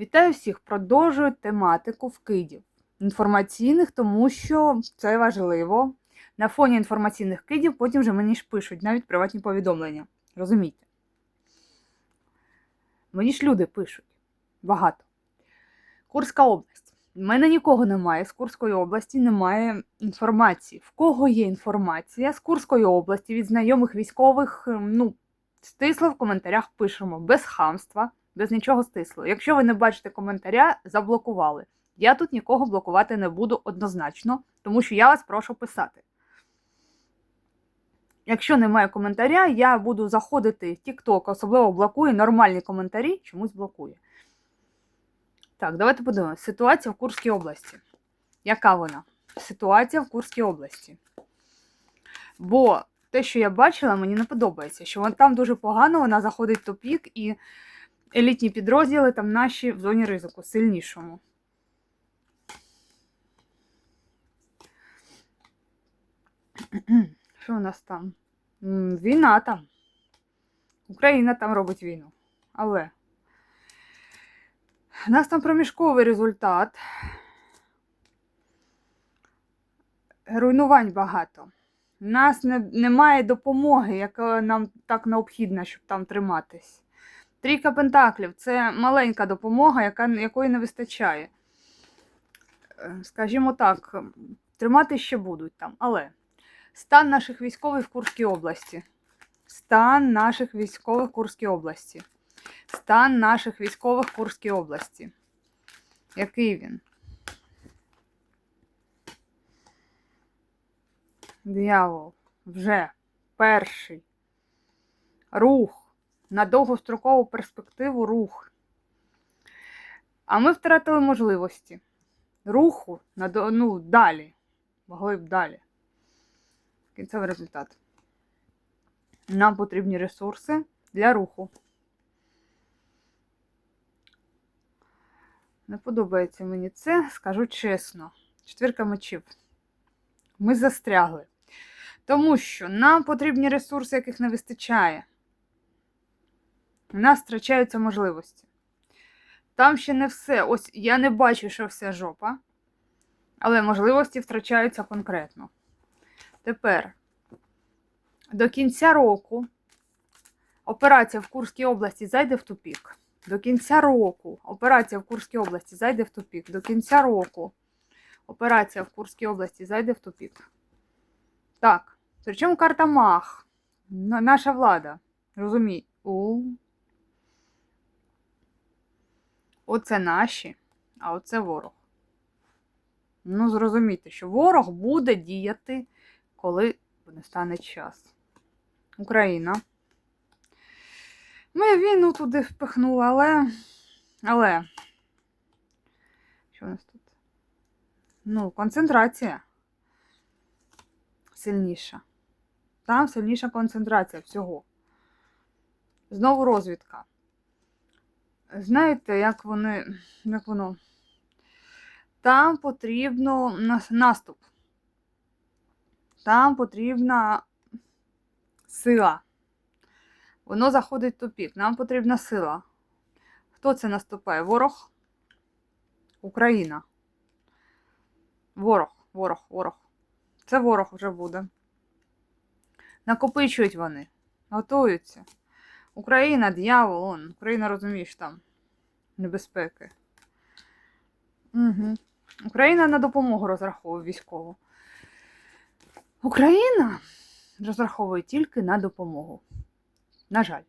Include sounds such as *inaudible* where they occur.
Вітаю всіх! Продовжую тематику вкидів. Інформаційних, тому що це важливо. На фоні інформаційних кидів потім вже мені ж пишуть навіть приватні повідомлення. Розумієте? Мені ж люди пишуть. Багато. Курська область. У мене нікого немає з Курської області, немає інформації. В кого є інформація з Курської області від знайомих військових, ем, ну, стисло в коментарях пишемо без хамства, без нічого стисло. Якщо ви не бачите коментаря, заблокували. Я тут нікого блокувати не буду однозначно, тому що я вас прошу писати. Якщо немає коментаря, я буду заходити в TikTok, особливо блокує нормальні коментарі, чомусь блокує. Так, давайте подивимося. Ситуація в Курській області. Яка вона? Ситуація в Курській області. Бо те, що я бачила, мені не подобається. Що вон там дуже погано, вона заходить в топік, і елітні підрозділи там наші в зоні ризику, сильнішому. *clears throat* Що у нас там? Війна там. Україна там робить війну. Але у нас там проміжковий результат. Руйнувань багато. У нас не, немає допомоги, яка нам так необхідна, щоб там триматись. Трійка пентаклів це маленька допомога, яка, якої не вистачає. Е, Скажімо так, тримати ще будуть там. Але стан наших військових в Курській області. Стан наших військових в Курській області. Стан наших військових в Курській області. Який він? Диявол. Вже перший. Рух. На довгострокову перспективу рух. А ми втратили можливості. Руху на ну, далі. Могли б далі. Кінцевий результат. Нам потрібні ресурси для руху. Не подобається мені це, скажу чесно. Четвірка мечів. Ми застрягли. Тому що нам потрібні ресурси, яких не вистачає. У нас втрачаються можливості. Там ще не все. Ось я не бачу, що вся жопа. Але можливості втрачаються конкретно. Тепер до кінця року операція в Курській області зайде в тупік. До кінця року операція в Курській області зайде в тупік. До кінця року операція в Курській області зайде в тупік. Так. Причому карта Мах. Наша влада. Розумій. У. Оце наші, а оце ворог. Ну, зрозумійте, що ворог буде діяти, коли настане час. Україна. Ми війну туди впихнули, але. Але. Що у нас тут? Ну, концентрація. Сильніша. Там сильніша концентрація всього. Знову розвідка. Знаєте, як вони. Як воно? Там потрібно наступ. Там потрібна сила. Воно заходить в тупік. Нам потрібна сила. Хто це наступає? Ворог? Україна. Ворог, ворог, ворог. Це ворог вже буде. Накопичують вони. Готуються. Україна, дьявол, он. Україна, розумієш, там небезпеки. Угу. Україна на допомогу розраховує військову. Україна розраховує тільки на допомогу. На жаль.